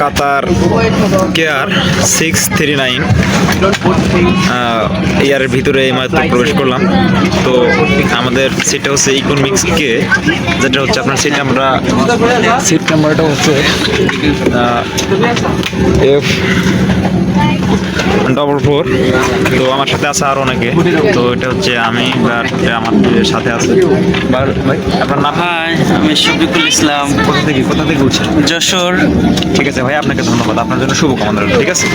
কাতার care six three nine. ইয়ারের ভিতরে এইমাত্র প্রবেশ করলাম। তো আমাদের সিটটা হচ্ছে ইকোনমিক্স কে যেটা হচ্ছে আপনার সিট আমরা সিট নাম্বারটা হচ্ছে এফ ডবল ফোর তো আমার সাথে আছে আরও অনেকে। তো এটা হচ্ছে আমি আর আমার সাথে আছে। ভাই আপনার নাম? হাই আমি শফিকুল ইসলাম। কোথা থেকে কোথা থেকে উঠছেন? যশোর। ঠিক আছে ভাই আপনাকে ধন্যবাদ। আপনার জন্য শুভকামনা রইল ঠিক আছে?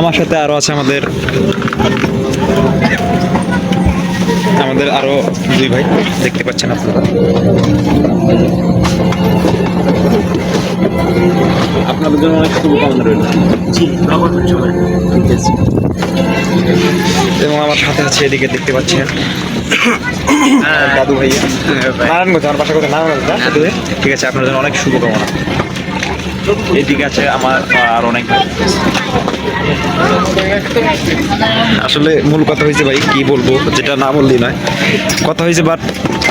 আমার সাথে আরও আছে আমাদের আমাদের আরও দুই ভাই দেখতে পাচ্ছেন আপনারা। আপনাদের জন্য অনেক শুভকামনা রইল। জি ঠিক আছে। এবং আমার সাথে আছে এদিকে দেখতে পাচ্ছেন দাদু ভাইয়া। নারায়ণগঞ্জ আমার বাসা কোথায়? নারায়ণগঞ্জ দাদু। ঠিক আছে আপনার জন্য অনেক শুভকামনা। এদিকে আছে আমার আর অনেক আসলে মূল কথা হয়েছে ভাই কি বলব? যেটা না বললি নয়। কথা হয়েছে বাট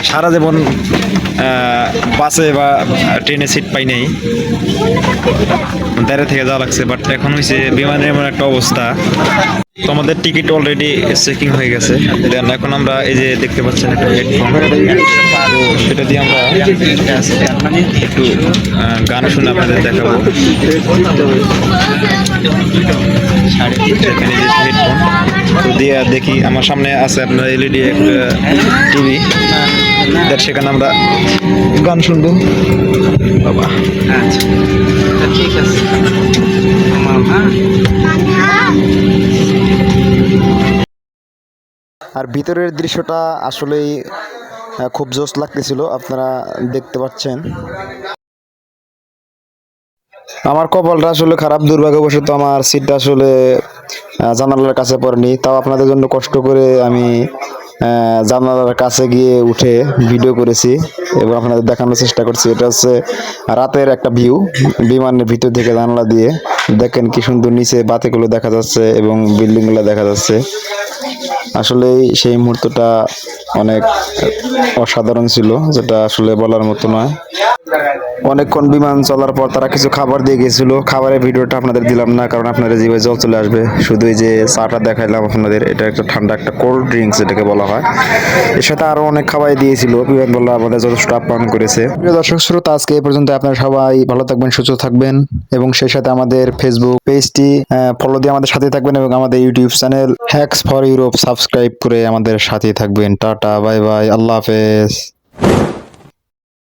সারা জীবন বাসে বা ট্রেনে সিট পাই নাই। দাঁড়িয়ে থেকে যাওয়া লাগছে বাট এখন হয়েছে বিমানের এমন একটা অবস্থা। তো আমাদের টিকিট অলরেডি চেকিং হয়ে গেছে। দেন এখন আমরা এই যে দেখতে পাচ্ছেন একটা হেডফোন তো সেটা দিয়ে আমরা একটু গান শুনে আপনাদের দেখাবো। হেডফোন তো দিয়ে দেখি, আমার সামনে আছে আপনার এলইডি একটা টিভি সেখানে আমরা গান শুনব। বাবা। আচ্ছা। ঠিক আছে। আর ভিতরের দৃশ্যটা আসলেই খুব জোশ লাগতেছিল, আপনারা দেখতে পাচ্ছেন। আমার কপালটা আসলে খারাপ, দুর্ভাগ্যবশত আমার সিটটা আসলে জানালার কাছে পড়েনি। তাও আপনাদের জন্য কষ্ট করে আমি জানালার কাছে গিয়ে উঠে ভিডিও করেছি এবং আপনাদের দেখানোর চেষ্টা করছি। এটা হচ্ছে রাতের একটা ভিউ, বিমানের ভিতর থেকে জানালা দিয়ে। দেখেন কি সুন্দর নিচে বাতিগুলো দেখা যাচ্ছে এবং বিল্ডিংগুলো দেখা যাচ্ছে। আসলে সেই মুহূর্তটা অনেক অসাধারণ ছিল, যেটা আসলে বলার মতো নয়। অনেকক্ষণ বিমান চলার পর তারা কিছু খাবার দিয়ে গেছিল। খাবারের ভিডিওটা আপনাদের দিলাম না, কারণ আপনাদের জিভে জল চলে আসবে। শুধু যে চাটা দেখাইলাম আপনাদের, এটা একটা ঠান্ডা একটা কোল্ড ড্রিঙ্কস এটাকে বলা হয়। এর সাথে আরও অনেক খাবার দিয়েছিল। বিমান বললা, আমাদের যথেষ্ট আপ্যায়ন করেছে। দর্শক শ্রোতা, আজকে এই পর্যন্ত আপনারা সবাই ভালো থাকবেন, সুস্থ থাকবেন, এবং সেই সাথে আমাদের ফেসবুক পেজটি ফলো দিয়ে আমাদের সাথে থাকবেন, এবং আমাদের YouTube channel hacks for Europe subscribe করে আমাদের সাথে থাকবেন। টাটা বাই বাই আল্লাহ হাফেজ।